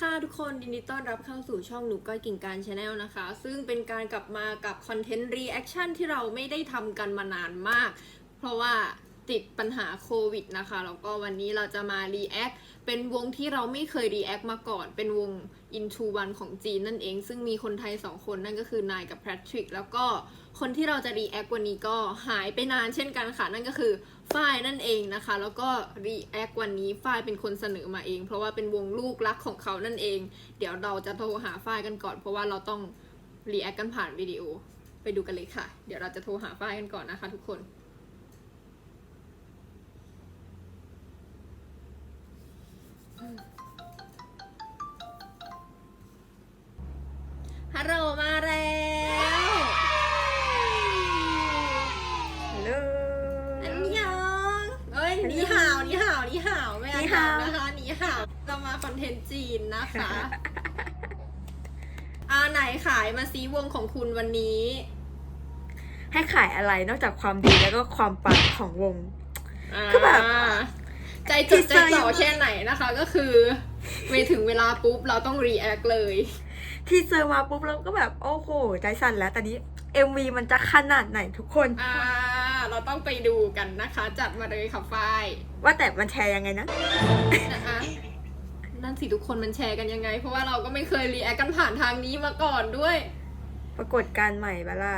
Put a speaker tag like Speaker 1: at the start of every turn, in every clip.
Speaker 1: ค่ะทุกคนยินดีต้อนรับเข้าสู่ช่องหนูก้อยกิ่งการชาแนลนะคะ ซึ่งเป็นการกลับมากับคอนเทนต์รีแอคชั่นที่เราไม่ได้ทำกันมานานมาก เพราะว่าติดปัญหาโควิดนะคะ แล้วก็วันนี้เราจะมารีแอคเป็นวงที่เราไม่เคยรีแอคมาก่อน เป็นวง Into One ของจีนนั่นเอง ซึ่งมีคนไทย 2 คนนั่นก็คือนายกับแพทริกแล้วก็คนที่เราจะรีแอควันนี้ก็หายไปนานเช่นกันค่ะ นั่นก็คือฝ้ายนั่นเองนะคะ แล้วก็รีแอควันนี้ฝ้ายเป็นคนเสนอมาเอง เพราะว่าเป็นวงลูกรักของเขานั่นเอง เดี๋ยวเราจะโทรหาฝ้ายกันก่อน เพราะว่าเราต้องรีแอคกันผ่านวิดีโอไปดูกันเลยค่ะ เดี๋ยวเราจะโทรหาฝ้ายกันก่อนนะคะ ทุกคน ฮัลโหลมาแล้วฮัลโหลอันยองเอ้ยหนีห่าวหนีห่าวหนีห่าวไม่อ่าน
Speaker 2: หนีห่าว
Speaker 1: นะคะหนีห่าวเรามาคอนเทนต์จีนนะคะอ่าไหนขายมาซีวงของคุณวันนี้
Speaker 2: ให้ขายอะไรนอกจากความดีแล้วก็ความปังของวง
Speaker 1: อ่า
Speaker 2: คือแบบ
Speaker 1: ใจจดใจจ่อแค่ไหนนะคะ ก็คือเวถึงเวลาปุ๊บ เราต้องรีแอคเลย
Speaker 2: ที่เจอมาปุ๊บเราก็แบบโอ้โหใจสั่นแล้วตอนนี้ MV มันจะขนาดไหนทุกคน
Speaker 1: อ่า เราต้องไปดูกันนะคะ จัดมาเลยค่ะฝ้าย
Speaker 2: ว่าแต่มันแชร์ยังไงนะ
Speaker 1: นะคะนั่นสิทุกคนมันแชร์กันยังไง เพราะว่าเราก็ไม่เคยรีแอคกันผ่านทางนี้มาก่อนด้วย
Speaker 2: ปรากฏการณ์ใหม่บาล่า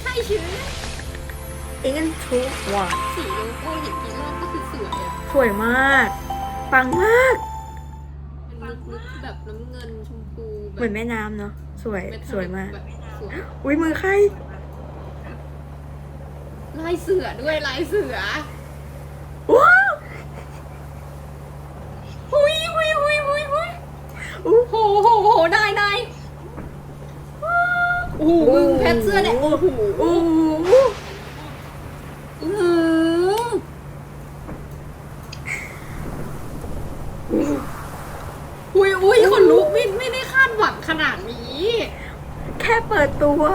Speaker 1: ใช่ชื้อ
Speaker 2: อินทุกวัน
Speaker 1: สีโลโก้เห็นกี่รอบก็คือสวยอะ
Speaker 2: สวยมาก ปังมาก
Speaker 1: เป็นลึกๆแบบน้ำเงินชมพูแบบ
Speaker 2: เหมือนแม่น้ำเนาะสวย
Speaker 1: เทัล
Speaker 2: สวยมาก
Speaker 1: แบบสวย
Speaker 2: อุ้ยมือใคร
Speaker 1: ลายเสือด้วยลายเสือ
Speaker 2: ว้าว
Speaker 1: หุยหุยหุยหุยหุย
Speaker 2: อู้
Speaker 1: โหโหโหได้ได้โอ้โหมึงแพทเสื้อแดงโอ้โห
Speaker 2: อู้
Speaker 1: อื้อหืออุ้ยอุ้ยคนลุกไม่ไม่ได้คาดหวังขนาดนี้
Speaker 2: แค่เปิดตั ว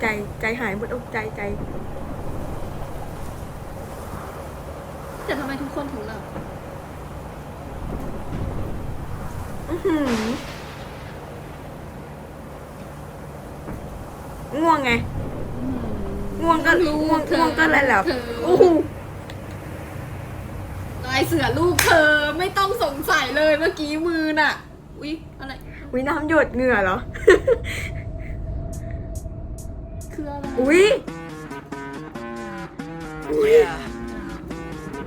Speaker 2: ใจใจหายหมดอกใจใจ
Speaker 1: แต่ทำไมทุกคนถึงแบบ
Speaker 2: อื้อหือง่วงไง ง่วงก็
Speaker 1: ลู
Speaker 2: ง่วง
Speaker 1: เธอ
Speaker 2: ง่วงก็เลยหลับ
Speaker 1: เธอ
Speaker 2: โอ้โห
Speaker 1: ลายเสือลูกเธอไม่ต้องสงสัยเลยเมื่อกี้มือน่ะ อุ๊ย อะไร
Speaker 2: วิน้ำหยดเหงื่อเหรอ
Speaker 1: คืออะไร
Speaker 2: อุ้ย
Speaker 3: Yeah.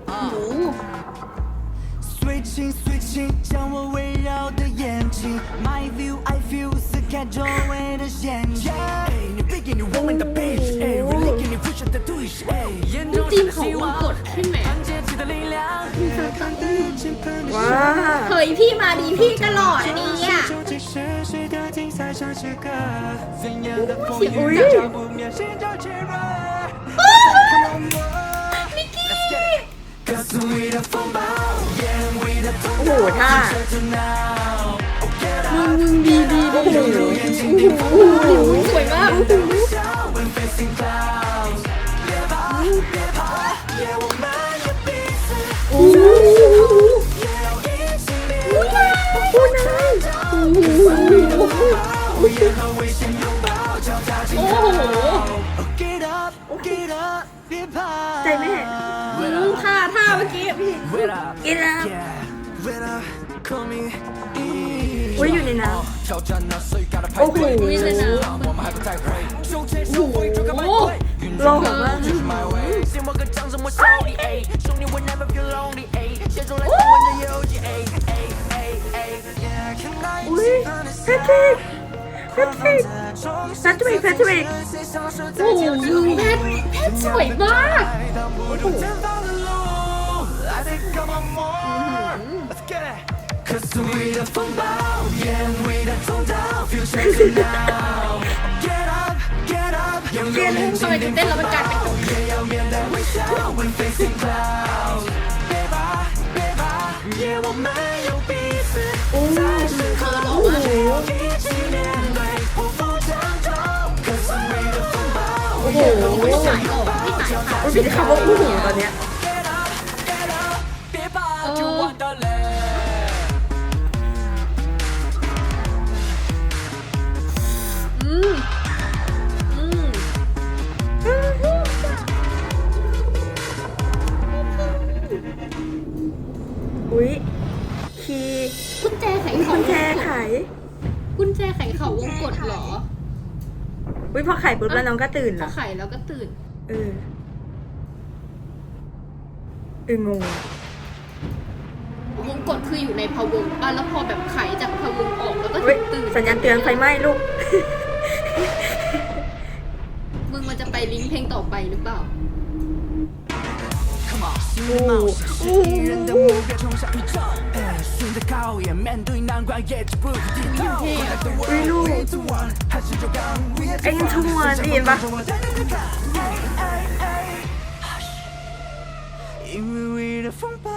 Speaker 1: โอ้โห
Speaker 3: Switching, switching，将我围绕的眼睛，My view I feel，撕开周围的陷阱。哎，你背给你我们的 bitch，哎，really 给你 push up the twitch，哎，眼
Speaker 1: นี่
Speaker 3: 中
Speaker 1: จีน
Speaker 3: 闪的
Speaker 1: เขา
Speaker 3: 希
Speaker 1: วง
Speaker 3: 望
Speaker 1: ก，ดใช่ไหม
Speaker 3: 团结起的力量。
Speaker 2: ว้า
Speaker 1: เฮ้ยพี่มาดีพี่ตลอดอัน
Speaker 3: นี้อะ
Speaker 2: อุ้ย
Speaker 3: นิกกี้
Speaker 2: โอ้โหท่า
Speaker 1: มึงมึงดีดีดีโอ้โหสวยมากโอ้โห
Speaker 2: ใจแม่
Speaker 1: ท่าท่าเมื่อกี้
Speaker 2: กินแล้วอุ้ยอยู่ในน้ำโอ้โห
Speaker 1: โอ้โห
Speaker 2: หล่อมาก อุ้ยแพทริกแพทริกแพทริกแพทริก
Speaker 1: โอ้โหมึงแพทแพทสวยมาก
Speaker 3: 可思议的风暴，眼尾的通道，feel something now。 เต้น
Speaker 1: ทำไมถึนเต้นแล้วมันกลายเป็น
Speaker 3: โอ้เธอร้องมาแล้ว
Speaker 1: โอ้โหไม่สายออกไม่สา
Speaker 2: ย
Speaker 3: ขาด
Speaker 1: ไม่สา
Speaker 2: ย
Speaker 1: ขา
Speaker 2: ดว่าผู้
Speaker 1: หญิงตอนเนี้ย กดเหรอ
Speaker 2: อุ้ยพอไขปุ๊บแล้วน้องก็ตื่น
Speaker 1: พอ
Speaker 2: ละ
Speaker 1: ไขแล้วก็ตื่น
Speaker 2: เออ เอองง
Speaker 1: วงกดคืออยู่ในพะวงอะแล้วพอแบบไขจากพะวงออกแล้วก็
Speaker 2: เฮ้ย
Speaker 1: ตื่น
Speaker 2: สัญญาณเตือนไฟไหม้ลูก
Speaker 1: มึงมันจะไปลิงก์เพลงต่อไปหรือเปล่า
Speaker 3: Come on，新的冒险是敌人的目标，冲向宇宙。哎，新的考验，面对难关也绝不低头。
Speaker 2: 一路，哎，你冲我进吧。
Speaker 3: 因为微的风暴，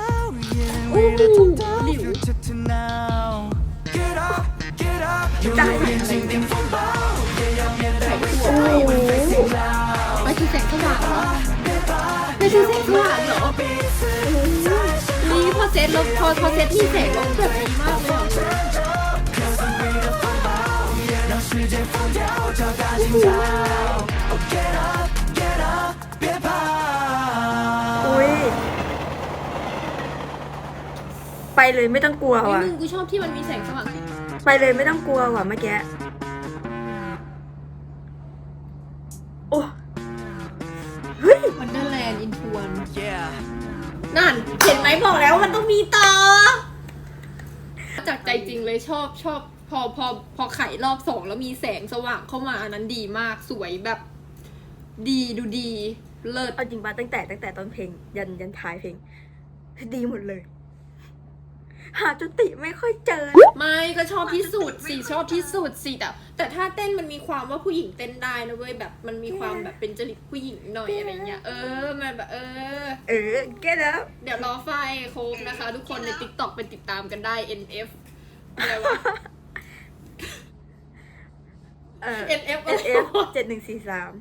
Speaker 3: 因为的痛到 Get up, get up，大眼睛
Speaker 1: 盯。่เซ็ตมากนี่พอเซ็ตลบพอพอเซ็ตมีแสงลบแบบดีมากเลยอุ้
Speaker 2: ยไปเลยไม่ต้องกลัวว่ะ
Speaker 1: มึงกูชอบที่มันมีแสงสว่าง
Speaker 2: ไปเลยไม่ต้องกลัวว่ะเมื่อกี้
Speaker 1: นั่น เห็นไหมบอกแล้วมันต้องมีต่อ จากใจจริงเลยชอบชอบพอพอพอไขรอบสองแล้วมีแสงสว่างเข้ามาอันนั้นดีมากสวยแบบ ดีดูดีเลิศ
Speaker 2: เอาจริงปะตั้งแต่ตั้งแต่ต้นเพลง ยันยันท้ายเพลง ดีหมดเลย หาจุติไม่ค่อยเจอ
Speaker 1: ไม่ก็ชอบที่สุดสิชอบที่สุดสิแต่แต่ถ้าเต้นมันมีความว่าผู้หญิงเต้นได้นะเว้ยแบบมันมีความแบบเป็นจริตผู้หญิงหน่อยอะไรเงี้ยเออมันแบบเออ
Speaker 2: เออเก็ตแล้ว
Speaker 1: เดี๋ยวรอไฟล์โคมนะคะ ทุกคนใน TikTok ไปติดตามกันได้ NF อะไรวะ
Speaker 2: เออ
Speaker 1: NF
Speaker 2: NF เจ็ดหนึ่งสี่สาม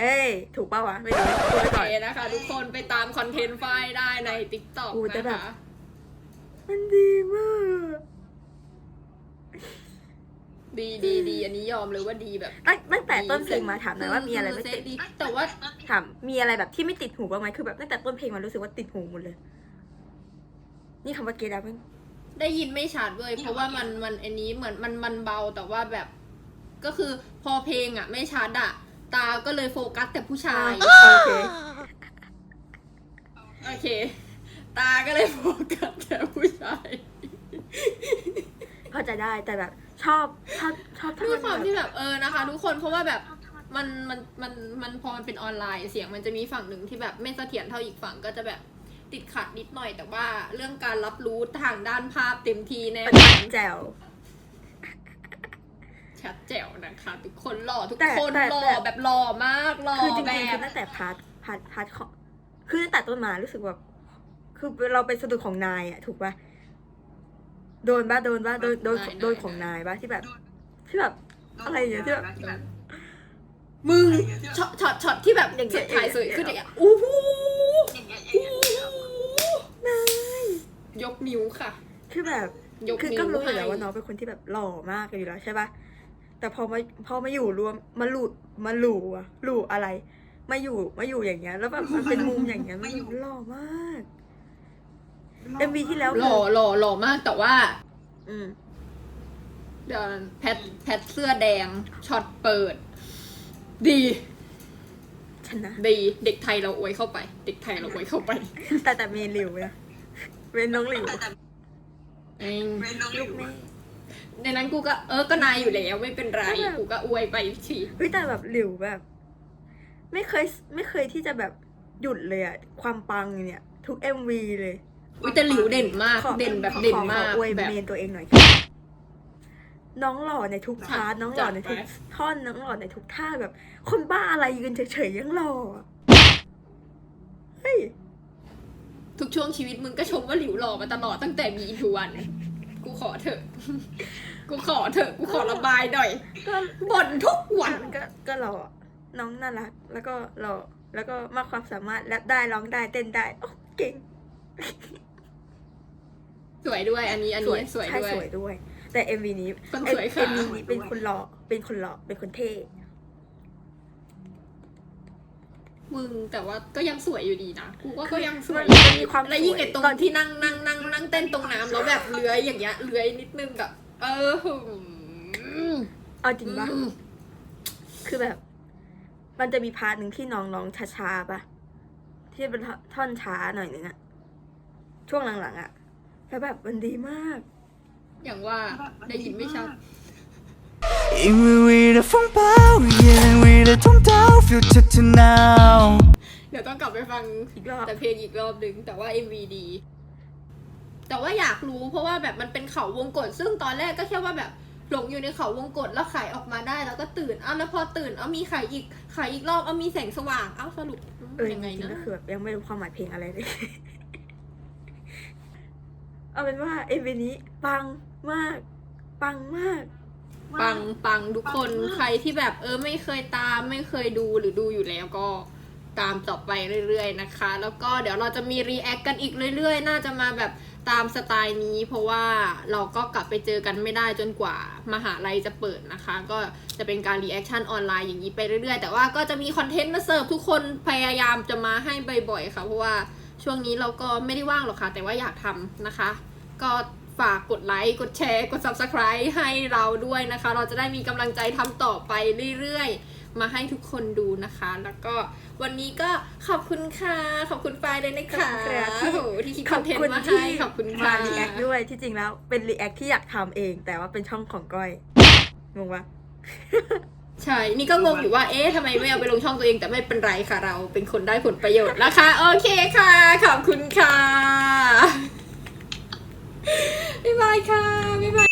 Speaker 2: เอ้ย ถูกป่าวะ ไม่รู้พูดไป
Speaker 1: โอ
Speaker 2: ก่อน
Speaker 1: เคนะคะ ทุกคนไปตามคอนเทนต์ไฟล์ได้ใน TikTok
Speaker 2: กูจะ
Speaker 1: นะ
Speaker 2: แบบ
Speaker 1: คะ
Speaker 2: มันดีมาก
Speaker 1: ดีดีดีอันนี้ยอมเลยว่าดีแบบ
Speaker 2: ตั้งตั้งแต่ต้นเพลงมาถามหน่อยว่ามีอะไรไม่
Speaker 1: เซ
Speaker 2: ติ
Speaker 1: ต
Speaker 2: ด
Speaker 1: ดีแต่ว่า
Speaker 2: ถามมีอะไรแบบที่ไม่ติดหูบ้างไหมคือแบบตั้งแต่ต้นเพลงมารู้สึกว่าติดหูหมดเลย นี่คำว่าเกดอะมัน
Speaker 1: ได้ยินไม่ชัดเลยเพราะว่ามันมันอันนี้เหมือนมันมันเบาแต่ว่าแบบ ก็คือพอเพลงอะ ไม่ชัดอะ ตาก็เลยโฟกัสแต่ผู้ชาย
Speaker 2: โอเค
Speaker 1: โอเค ตาก็เลยโฟกัสแต่ผู้ชาย
Speaker 2: เข้าใจได้แต่แบบชอบชอบชอบ
Speaker 1: ด้วยความ
Speaker 2: แบบ
Speaker 1: ที่แบบเออนะคะ ทุกคนเพราะว่าแบบมันมันมันมันพอมันเป็นออนไลน์เสียงมันจะมีฝั่งหนึ่งที่แบบไม่เสถียรเท่าอีกฝั่งก็จะแบบติดขัดนิดหน่อย แต่ว่าเรื่องการรับรู้ทางด้านภาพเต็มทีแน่
Speaker 2: ประจันแจ๋ว
Speaker 1: ชัดแจ๋วนะคะ ทุกคนหล่อทุก
Speaker 2: แต่
Speaker 1: คน
Speaker 2: แต่
Speaker 1: หล่อ
Speaker 2: แต่
Speaker 1: แบบหล่อมากหล่อ
Speaker 2: คือจ
Speaker 1: แบ
Speaker 2: ริงๆคื
Speaker 1: บ
Speaker 2: อตั้งแต่พาร์ทพาร์ทพาร์ทของคือตั้งแต่ต้นมารู้สึกแบบ คือเราเป็นสะดุดของนายอะถูกปะโดนปะโดนปะโดนโดนโดนของนายปะที่แบบที่แบบอะไรอย่างเงี้ยที่แบบ
Speaker 1: มึงช็อตช็อตช็อตที่แบบ
Speaker 2: อย่างเงี้
Speaker 1: สุ
Speaker 2: ย
Speaker 1: ดท้ายสวย
Speaker 2: อย่างเงี้ย
Speaker 1: ขึ้นอย่างเงี้ยอู้หูยกนิ้วค่ะ
Speaker 2: คือแบบ
Speaker 1: ยก
Speaker 2: คือ
Speaker 1: นิ้ว
Speaker 2: ก็รู้อยู่แล้ว
Speaker 1: ให้
Speaker 2: ว่าน้องเป็นคนที่แบบหล่อมากอยู่แล้วใช่ปะแต่พอมาพอมาอยู่รวมมาหลุดมาหลูอะหลูอะไร มาอยู่มาอยู่อย่างเงี้ย แล้วแบบมันเป็นมุมอย่างเงี้ยมันหล่อมาก เอ็มวีที่แล้ว
Speaker 1: หล่อหล่อหล่อมากแต่ว่า
Speaker 2: อืม
Speaker 1: เดี๋ยวแพทแพทเสื้อแดงช็อตเปิด ดี
Speaker 2: ชนะ
Speaker 1: ดี เด็กไทยเราอวยเข้าไป เด็กไทยเราอวยเข้าไป
Speaker 2: แต่แต่เมนหลิวนะเวนน้องหลิว
Speaker 1: เอง
Speaker 2: ลูกแม่
Speaker 1: ในนั้นกูก็เออก็นายอยู่แล้วไม่เป็นไร กูก็อวยไปที
Speaker 2: เฮ้ยแต่แบบหลิวแบบ ไม่เคยไม่เคยที่จะแบบหยุดเลยอะความปังเนี่ย ทุกเอ็มวีเลย
Speaker 1: อุ้ยแต่หลิวเด่นมาก
Speaker 2: ขอ
Speaker 1: เด่นแบบเด่น
Speaker 2: ขอ
Speaker 1: มาก
Speaker 2: ขออวย
Speaker 1: แบบ
Speaker 2: เมนตัวเองหน่อย น้องหล่อในทุกพาร์ทน้องหล่อในทุก
Speaker 1: จัดไป
Speaker 2: ท่อนน้องหล่อในทุกท่าแบบ คนบ้าอะไรยืนเฉยๆยังหล่ออะเฮ้ย
Speaker 1: ทุกช่วงชีวิตมึงก็ชมว่าหลิวหล่อมาตลอดตั้งแต่มีอินทวันกูขอเถอะ กูขอเถอะ กูขอระบายหน่อย
Speaker 2: ก็
Speaker 1: บ่นทุกวัน
Speaker 2: ก็ก็หล่อน้องน่ารัก แล้วก็หล่อแล้วก็มากความสามารถแรปได้ร้องได้เต้นได้โอ้เก่ง
Speaker 1: สวยด้วย อันนี้อันนี้สวย
Speaker 2: ใช่
Speaker 1: ด้วย
Speaker 2: สวยด้วย แต่เอ็มวีนี้
Speaker 1: คนสวยค่ะ
Speaker 2: เอ็มวีนี้เป็นคนหล่อเป็นคนหล่อเป็นคนเท่
Speaker 1: มึงแต่ว่าก็ยังสวยอยู่ดีนะ กูว่าก็ยังสวย
Speaker 2: มันมีความ
Speaker 1: และยิ่งไอ้ตรง
Speaker 2: สวย
Speaker 1: ที่นั่งนั่งนั่งนั่งเต้นตรงน้ำแล้วแบบเลื้อยอย่างเงี้ยเลื้อยนิดนึงกับเออหืม
Speaker 2: เอาจริงปะ
Speaker 1: อืม
Speaker 2: คือแบบ มันจะมีพาร์ทหนึ่งที่น้องร้องช้าๆปะที่เป็นท่อนช้าหน่อยนึงอะช่วงหลังๆอะ แล้วแบบมันดีมาก
Speaker 1: อย่างว่าได้ยินไม่ชัด
Speaker 3: 因为我的风暴，因为的通道，future to now。
Speaker 1: เดี๋ยวต้องกลับไปฟัง
Speaker 2: อีกรอบ
Speaker 1: แต่เพลงอีกรอบหนึ่งแต่ว่า MV ดี แต่ว่าอยากรู้เพราะว่าแบบมันเป็นเขาวงกฏซึ่งตอนแรกก็แค่ว่าแบบหลงอยู่ในเขาวงกฏแล้วไขออกมาได้แล้วก็ตื่นอ้าวแล้วพอตื่นเอามีไขอีกไขอีกรอบเอามีแสงสว่างเอ้าสรุป
Speaker 2: เออจ
Speaker 1: ยังไง
Speaker 2: ริงๆ
Speaker 1: นะ
Speaker 2: ก็คือแบบยังไม่รู้ความหมายเพลงอะไรเลย เอาเป็นว่าเอ็มวีนี้ปังมาก ปังมาก
Speaker 1: ปังปังทุกคนใครที่แบบเออไม่เคยตามไม่เคยดูหรือดูอยู่แล้วก็ตามต่อไปเรื่อยๆนะคะ แล้วก็เดี๋ยวเราจะมีรีแอคกันอีกเรื่อยๆ น่าจะมาแบบตามสไตล์นี้ เพราะว่าเราก็กลับไปเจอกันไม่ได้จนกว่ามหาลัยจะเปิดนะคะ ก็จะเป็นการรีแอคชั่นออนไลน์อย่างนี้ไปเรื่อยๆ แต่ว่าก็จะมีคอนเทนต์มาเสิร์ฟทุกคนพยายามจะมาให้บ่อยๆค่ะเพราะว่าช่วงนี้เราก็ไม่ได้ว่างหรอกค่ะ แต่ว่าอยากทำนะคะ ก็ฝากกดไลค์ กดแชร์ กด Subscribe ให้เราด้วยนะคะ เราจะได้มีกำลังใจทำต่อไปเรื่อยๆ มาให้ทุกคนดูนะคะ แล้วก็วันนี้ก็ขอบคุณค่ะ ขอบคุณปายเลยนะคะ
Speaker 2: ขอบคุณครับ
Speaker 1: โอ้โหที่คิด
Speaker 2: ข
Speaker 1: ค
Speaker 2: อ
Speaker 1: อบนเทน
Speaker 2: คุณ
Speaker 1: ต์มา
Speaker 2: ที่
Speaker 1: ให้ ขอบคุณ
Speaker 2: มา
Speaker 1: ค่ะ
Speaker 2: รีแอคด้วย ที่จริงแล้วเป็นรีแอคที่อยากทำเอง แต่ว่าเป็นช่องของก้อยงงปะ
Speaker 1: ใช่ นี่ก็งงอยู่ว่า เอ๊ะทำไมไม่เอาไปลงช่องตัวเอง แต่ไม่เป็นไรค่ะ เราเป็นคนได้ผลประโยชน์นะคะ โอเคค่ะ ขอบคุณค่ะ บ๊ายบายค่ะ บ๊ายบาย